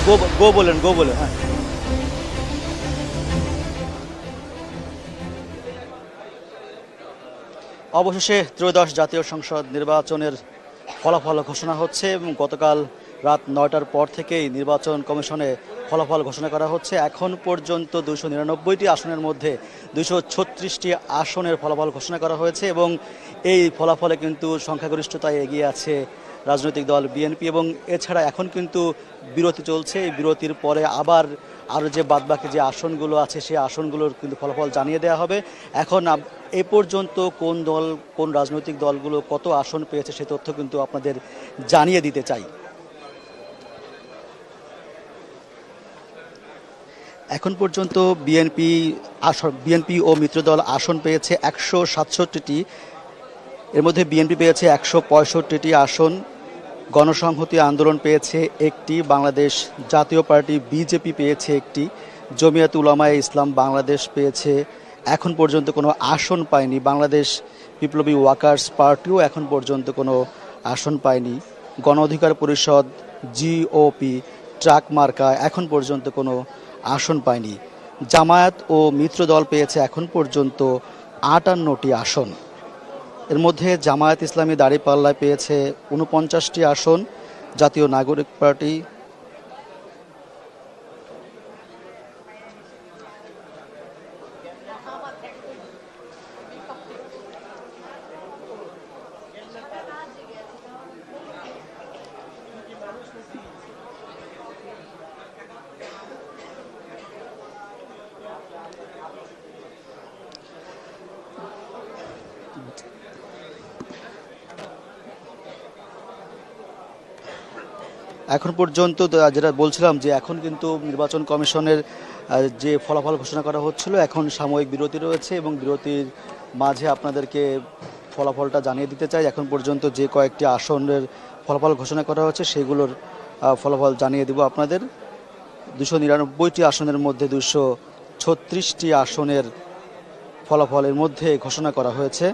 গো গো বলেন গো বলেন হ্যাঁ। অবশেষে ত্রয়োদশ জাতীয় সংসদ নির্বাচনের ফলাফল ঘোষণা হচ্ছে এবং গতকাল রাত নয়টার পর থেকেই নির্বাচন কমিশনে ফলাফল ঘোষণা করা হচ্ছে। এখন পর্যন্ত দুশো নিরানব্বইটি আসনের মধ্যে দুশো ছত্রিশটি আসনের ফলাফল ঘোষণা করা হয়েছে এবং এই ফলাফলে কিন্তু সংখ্যাগরিষ্ঠতায় এগিয়ে আছে রাজনৈতিক দল বিএনপি এবং এছাড়া এখন কিন্তু বিরতি চলছে। এই বিরতির পরে আবার আরও যে বাদবাকি যে আসনগুলো আছে, সেই আসনগুলোর কিন্তু ফলাফল জানিয়ে দেওয়া হবে। এখন এ পর্যন্ত কোন দল, কোন রাজনৈতিক দলগুলো কত আসন পেয়েছে সে তথ্য কিন্তু আপনাদের জানিয়ে দিতে চাই। এখন পর্যন্ত বিএনপি আসন বিএনপি ও মিত্রদল আসন পেয়েছে একশো সাতষট্টিটি। এর মধ্যে বিএনপি পেয়েছে একশো পঁয়ষট্টিটি আসন। গণসংহতি আন্দোলন পেয়েছে একটি, বাংলাদেশ জাতীয় পার্টি বিজেপি পেয়েছে একটি। জমিয়াত উলামায় ইসলাম বাংলাদেশ পেয়েছে, এখন পর্যন্ত কোনো আসন পায়নি। বাংলাদেশ বিপ্লবী ওয়াকার্স পার্টিও এখন পর্যন্ত কোনো আসন পায়নি। গণ অধিকার পরিষদ জিওপি ট্রাক মার্কা, এখন পর্যন্ত কোনো আসন পায়নি। জামায়াত ও মিত্র দল পেয়েছে এখন পর্যন্ত আটান্নটি আসন। এর মধ্যে জামায়াত ইসলামী দাঁড়িপাল্লায় পেয়েছে উনপঞ্চাশটি আসন। জাতীয় নাগরিক পার্টি এখন পর্যন্ত যেটা বলছিলাম যে এখন কিন্তু নির্বাচন কমিশনের যে ফলাফল ঘোষণা করা হচ্ছিল, এখন সাময়িক বিরতি রয়েছে এবং বিরতির মাঝে আপনাদেরকে ফলাফলটা জানিয়ে দিতে চাই। এখন পর্যন্ত যে কয়েকটি আসনের ফলাফল ঘোষণা করা হচ্ছে, সেগুলোর ফলাফল জানিয়ে দিব আপনাদের। দুশো নিরানব্বইটি আসনের মধ্যে দুশো ছত্রিশটি আসনের ফলাফলের মধ্যে ঘোষণা করা হয়েছে।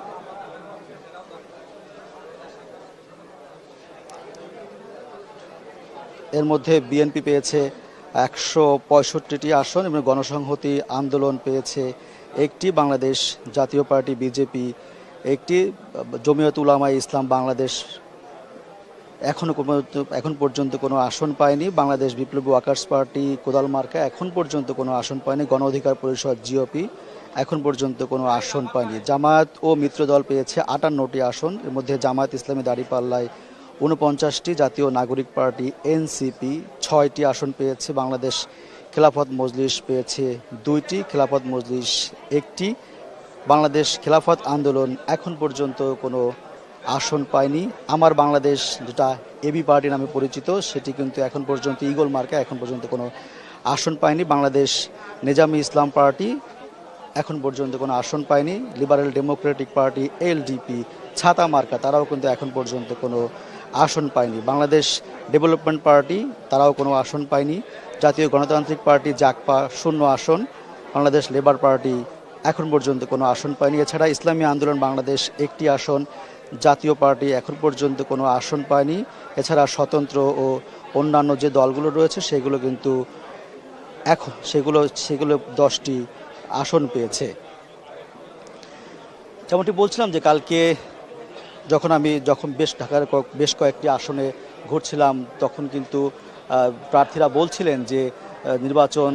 এর মধ্যে বিএনপি পেয়েছে একশো পঁয়ষট্টিটি আসন এবং গণসংহতি আন্দোলন পেয়েছে একটি বাংলাদেশ জাতীয় পার্টি বিজেপি একটি জমিয়ত উলামা ইসলাম বাংলাদেশ এখনও পর্যন্ত এখন পর্যন্ত কোনো আসন পায়নি। বাংলাদেশ বিপ্লবী ওয়াকার্স পার্টি কোদাল মার্কা এখন পর্যন্ত কোনো আসন পায়নি। গণ অধিকার পরিষদ জিওপি এখন পর্যন্ত কোনো আসন পায়নি। জামায়াত ও মিত্রদল পেয়েছে আটান্নটি আসন। এর মধ্যে জামায়াত ইসলামী দাঁড়িপাল্লায় উনপঞ্চাশটি জাতীয় নাগরিক পার্টি, এনসিপি, ছয়টি আসন পেয়েছে বাংলাদেশ খেলাফত মজলিস, পেয়েছে দুইটি খেলাফত মজলিস, একটি বাংলাদেশ খেলাফত আন্দোলন। এখন পর্যন্ত কোনো আসন পায়নি। আমার বাংলাদেশ যেটা এবি পার্টি নামে পরিচিত, সেটি কিন্তু এখন পর্যন্ত ইগল মার্কা, এখন পর্যন্ত কোনো আসন পায়নি। বাংলাদেশ নিজামী ইসলাম পার্টি, এখন পর্যন্ত কোনো আসন পায়নি। লিবারেল ডেমোক্রেটিক পার্টি এলডিপি ছাতা মার্কা, তারাও কিন্তু এখন পর্যন্ত কোনো আসন পায়নি। বাংলাদেশ ডেভেলপমেন্ট পার্টি তারাও কোনো আসন পায়নি। জাতীয় গণতান্ত্রিক পার্টি জাকপা শূন্য আসন। বাংলাদেশ লেবার পার্টি এখন পর্যন্ত কোনো আসন পায়নি। এছাড়া ইসলামী আন্দোলন বাংলাদেশ একটি আসন। জাতীয় পার্টি এখন পর্যন্ত কোনো আসন পায়নি। এছাড়া স্বতন্ত্র ও অন্যান্য যে দলগুলো রয়েছে, সেগুলো কিন্তু এখন সেগুলো সেগুলো দশটি আসন পেয়েছে। যেমনটি বলছিলাম যে কালকে যখন আমি যখন বেশ ঢাকার বেশ কয়েকটি আসনে ঘুরছিলাম, তখন কিন্তু প্রার্থীরা বলছিলেন যে নির্বাচন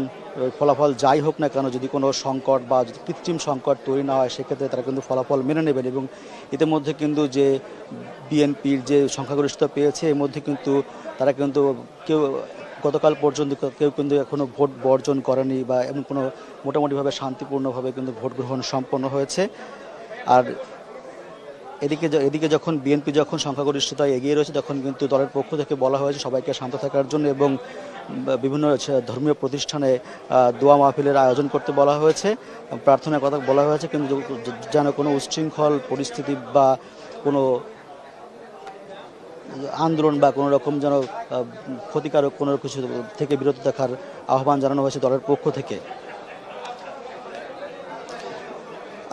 ফলাফল যাই হোক না কেন, যদি কোনো সংকট বা যদি কৃত্রিম সংকট তৈরি না হয়, সেক্ষেত্রে তারা কিন্তু ফলাফল মেনে নেবেন এবং ইতিমধ্যে কিন্তু যে বিএনপির যে সংখ্যাগরিষ্ঠতা পেয়েছে, এর মধ্যে কিন্তু তারা কিন্তু কেউ গতকাল পর্যন্ত কেউ কিন্তু এখনও ভোট বর্জন করেনি বা এমন কোনো মোটামুটিভাবে শান্তিপূর্ণভাবে কিন্তু ভোট গ্রহণ সম্পন্ন হয়েছে। আর এদিকে এদিকে যখন বিএনপি যখন সংখ্যাগরিষ্ঠতায় এগিয়ে রয়েছে, তখন কিন্তু দলের পক্ষ থেকে বলা হয়েছে সবাইকে শান্ত থাকার জন্য এবং বিভিন্ন ধর্মীয় প্রতিষ্ঠানে দোয়া মাহফিলের আয়োজন করতে বলা হয়েছে, প্রার্থনার কথা বলা হয়েছে, কিন্তু যেন কোনো উচ্ছৃঙ্খল পরিস্থিতি বা কোনো আন্দোলন বা কোনো রকম যেন ক্ষতিকারক কোনো কিছু থেকে বিরত থাকার আহ্বান জানানো হয়েছে দলের পক্ষ থেকে।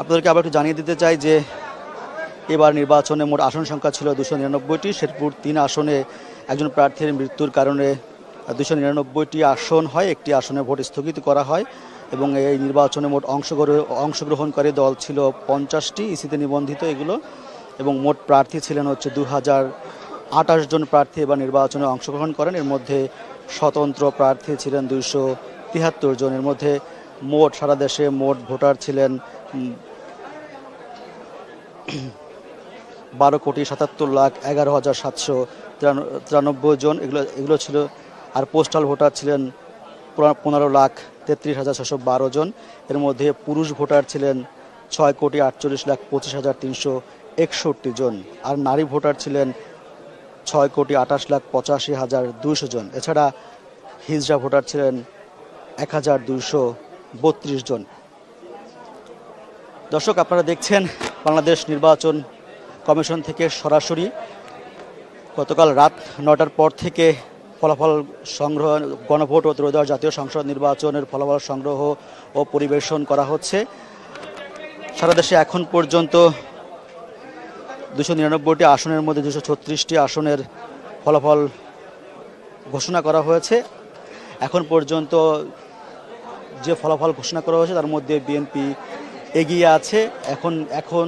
আপনাদেরকে আবার একটু জানিয়ে দিতে চাই যে এবার নির্বাচনে মোট আসন সংখ্যা ছিল দুশো নিরানব্বইটি। শেরপুর তিন আসনে একজন প্রার্থীর মৃত্যুর কারণে দুশো নিরানব্বইটি আসন হয়, একটি আসনে ভোট স্থগিত করা হয় এবং এই নির্বাচনে মোট অংশগ্রহণ অংশগ্রহণকারী দল ছিল পঞ্চাশটি ইসিতে নিবন্ধিত এগুলো এবং মোট প্রার্থী ছিলেন হচ্ছে দু হাজার আঠাশ জন প্রার্থী এবার নির্বাচনে অংশগ্রহণ করেন। এর মধ্যে স্বতন্ত্র প্রার্থী ছিলেন দুইশো তিয়াত্তর জন। এর মধ্যে মোট সারা দেশে মোট ভোটার ছিলেন বারো কোটি সাতাত্তর লাখ এগারো হাজার সাতশো তিরানব্বই জন। এগুলো এগুলো ছিল, আর পোস্টাল ভোটার ছিলেন পনেরো লাখ তেত্রিশ হাজার ছশো বারো জন। এর মধ্যে পুরুষ ভোটার ছিলেন ছয় কোটি আটচল্লিশ লাখ পঁচিশ হাজার তিনশো একষট্টি জন। আর নারী ভোটার ছিলেন ছয় কোটি আঠাশ লাখ পঁচাশি হাজার দুইশো জন। এছাড়া হিজড়া ভোটার ছিলেন এক হাজার দুইশো বত্রিশ জন। দর্শক, আপনারা দেখছেন বাংলাদেশ নির্বাচন কমিশন থেকে সরাসরি গতকাল রাত নটার পর থেকে ফলাফল সংগ্রহ, গণভোট ও ত্রয়োদশ জাতীয় সংসদ নির্বাচনের ফলাফল সংগ্রহ ও পরিবেশন করা হচ্ছে। সারা দেশে এখন পর্যন্ত দুশো নিরানব্বইটি আসনের মধ্যে দুশো ছত্রিশটি আসনের ফলাফল ঘোষণা করা হয়েছে। এখন পর্যন্ত যে ফলাফল ঘোষণা করা হয়েছে তার মধ্যে বিএনপি এগিয়ে আছে। এখন এখন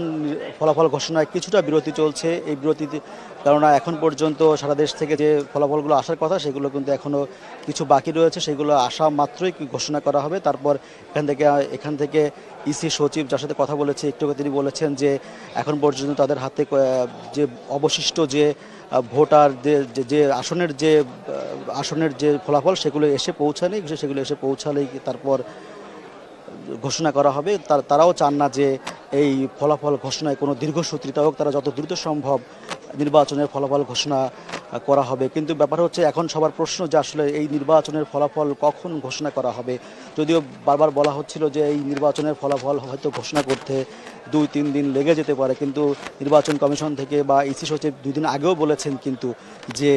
ফলাফল ঘোষণায় কিছুটা বিরতি চলছে। এই বিরতিতে কেননা এখন পর্যন্ত সারা দেশ থেকে যে ফলাফলগুলো আসার কথা সেগুলো কিন্তু এখনও কিছু বাকি রয়েছে। সেগুলো আসা মাত্রই ঘোষণা করা হবে। তারপর এখান থেকে এখান থেকে ইসি সচিব যার সাথে কথা বলেছে একটু তিনি বলেছেন যে এখন পর্যন্ত তাদের হাতে যে অবশিষ্ট যে আহ, ভোটার যে- আসনের যে আসনের যে ফলাফল সেগুলো এসে পৌঁছালে সেগুলো এসে পৌঁছালেই তারপর ঘোষণা করা হবে তারাও চান না যে এই ফলাফল ঘোষণায় কোনো দীর্ঘসূত্রিতা হোক, তারা যত দ্রুত সম্ভব নির্বাচনের ফলাফল ঘোষণা করা হবে। কিন্তু ব্যাপার হচ্ছে, এখন সবার প্রশ্ন যে আসলে এই নির্বাচনের ফলাফল কখন ঘোষণা করা হবে। যদিও বারবার বলা হচ্ছিল যে এই নির্বাচনের ফলাফল হয়তো ঘোষণা করতে দুই, তিন দিন লেগে যেতে পারে, কিন্তু নির্বাচন কমিশন থেকে বা ইসি সচিব দুই দিন আগেও বলেছেন কিন্তু যে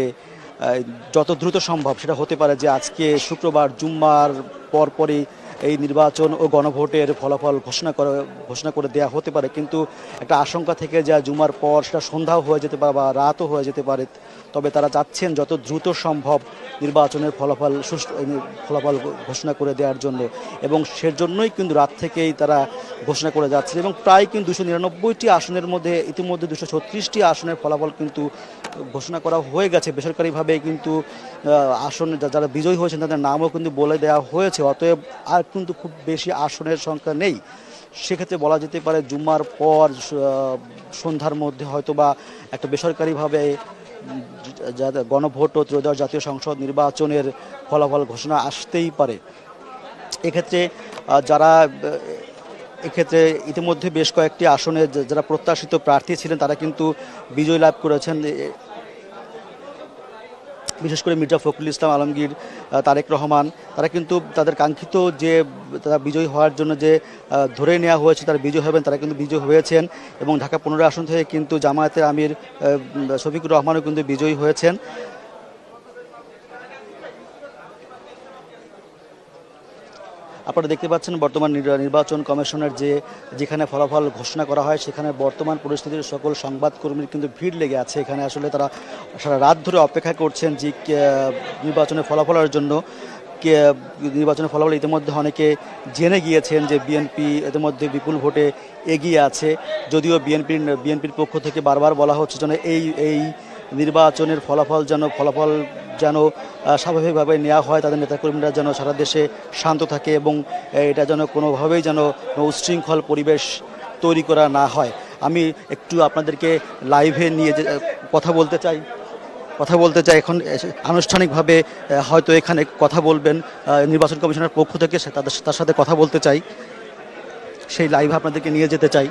যত দ্রুত সম্ভব সেটা হতে পারে যে আজকে শুক্রবার জুম্মার পরপরই এই নির্বাচন ও গণভোটের ফলাফল ঘোষণা করে ঘোষণা করে দেয়া হতে পারে। কিন্তু একটা আশঙ্কা থেকে যা জুমার পর সেটা সন্ধ্যাও হয়ে যেতে পারে বা রাতও হয়ে যেতে পারে। তবে তারা চাচ্ছেন যত দ্রুত সম্ভব নির্বাচনের ফলাফল সুষ্ঠু ফলাফল ঘোষণা করে দেওয়ার জন্য। এবং সেজন্যই কিন্তু রাত থেকেই তারা ঘোষণা করে যাচ্ছেন। এবং প্রায় কিন্তু দুশো নিরানব্বইটি আসনের মধ্যে, ইতিমধ্যে দুশো ছত্রিশটি আসনের ফলাফল কিন্তু ঘোষণা করা হয়ে গেছে। বেসরকারিভাবে কিন্তু আসন যারা বিজয়ী হয়েছেন তাদের নামও কিন্তু বলে দেওয়া হয়েছে। অতএব আর কিন্তু খুব বেশি আসনের সংখ্যা নেই। সেক্ষেত্রে বলা যেতে পারে জুম্মার পর সন্ধ্যার মধ্যে হয়তো বা একটা বেসরকারিভাবে গণভোট ও ত্রয়োদশ জাতীয় সংসদ নির্বাচনের ফলাফল ঘোষণা আসতেই পারে। এক্ষেত্রে যারা এক্ষেত্রে ইতিমধ্যে বেশ কয়েকটি আসনে যারা প্রত্যাশিত প্রার্থী ছিলেন, তারা কিন্তু বিজয় লাভ করেছেন। বিশেষ করে মির্জা ফখরুল ইসলাম আলমগীর তারেক রহমান, তারা কিন্তু তাদের কাঙ্ক্ষিত যে, তারা বিজয়ী হওয়ার জন্য যে ধরে নেওয়া হয়েছে, তারা বিজয় হবেন, তারা কিন্তু বিজয় হয়েছেন এবং ঢাকা পনেরো আসন থেকে কিন্তু জামায়াতের আমির শফিকুর রহমানও কিন্তু বিজয়ী হয়েছেন। আপনারা দেখতে পাচ্ছেন বর্তমান নির্বাচন কমিশনের যে, যেখানে ফলাফল ঘোষণা করা হয়, সেখানে বর্তমান পরিস্থিতির সকল সংবাদকর্মীর কিন্তু ভিড় লেগে আছে। এখানে আসলে তারা সারা রাত ধরে অপেক্ষা করছেন যে নির্বাচনের ফলাফলের জন্য। নির্বাচনের ফলাফল ইতিমধ্যে অনেকে জেনে গিয়েছেন যে, বিএনপি ইতিমধ্যে বিপুল ভোটে এগিয়ে আছে। যদিও বিএনপির বিএনপির পক্ষ থেকে বারবার বলা হচ্ছে যেন এই এই নির্বাচনের ফলাফল যেন ফলাফল যেন স্বাভাবিকভাবে নেওয়া হয়, তাদের নেতাকর্মীরা যেন সারা দেশে শান্ত থাকে এবং এটা যেন কোনোভাবেই যেন উচ্ছৃঙ্খল পরিবেশ তৈরি করা না হয়। আমি একটু আপনাদেরকে লাইভে নিয়ে কথা বলতে চাই। কথা বলতে চাই, এখন আনুষ্ঠানিকভাবে হয়তো এখানে কথা বলবেন নির্বাচন কমিশনের পক্ষ থেকে তাদের, তার সাথে কথা বলতে চাই। সেই লাইভ আপনাদেরকে নিয়ে যেতে চাই।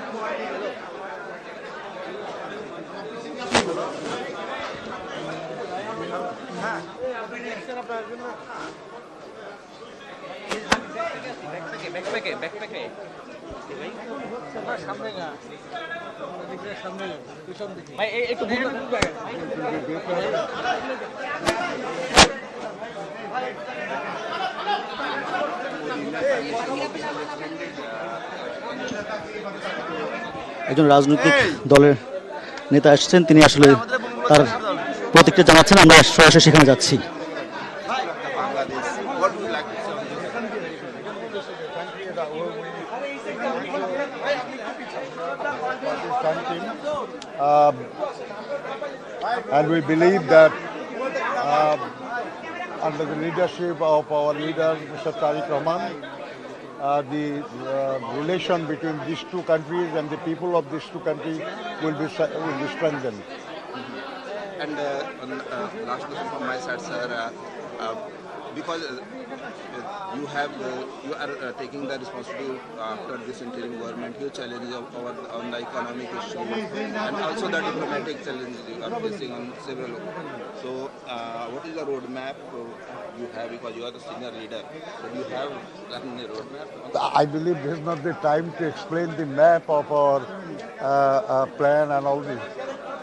ব্যাকপ্যাকে ব্যাকপ্যাকে ভাই একটু ঘুরে একজন রাজনৈতিক দলের নেতা এসেছেন তিনি আসলে তার প্রতিক্রিয়া জানাচ্ছেন। আমরা সরাসরি সেখানে যাচ্ছি। And we believe that um, under the leadership of our leader, Mr. Tariq Rahman, uh, the uh, relation between these two countries and the people of these two countries will be, will be strengthened. And uh, on, uh, last question from my side, sir. Uh, uh, because you have uh, you are uh, taking the responsibility after this interim government, huge challenges of, on the economic issue and also the diplomatic challenges you are facing on several. So, uh, what is the roadmap you have? Because you are the senior leader, so do you have roadmap? I believe this is not the time to explain the map of our uh, uh, plan and all this.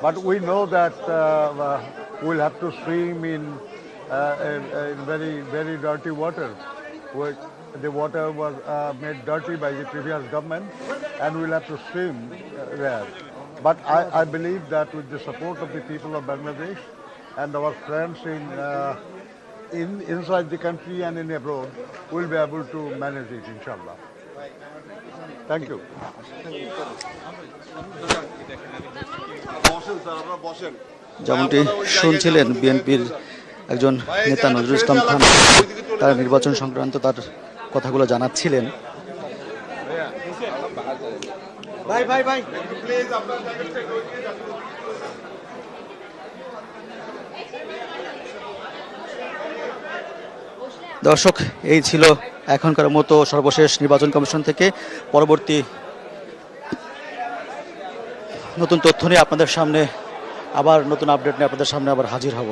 But we know that uh, we'll have to swim in, in very, very dirty water Where the water was uh, made dirty by the previous government, and we'll have to swim uh, there. But I, I believe that with the support of the people of Bangladesh and our friends in, uh, in inside the country and in abroad, we'll be able to manage it, inshallah. Thank you. যেমনটি শুনছিলেন বিএনপির একজন নেতা নজরুল ইসলাম খান তার নির্বাচন সংক্রান্ত তার কথাগুলো জানাচ্ছিলেন। দর্শক এই ছিল এখনকার মতো সর্বশেষ নির্বাচন কমিশন থেকে পরবর্তী নতুন তথ্য নিয়ে আপনাদের সামনে আবার নতুন আপডেট নিয়ে আপনাদের সামনে আবার হাজির হব।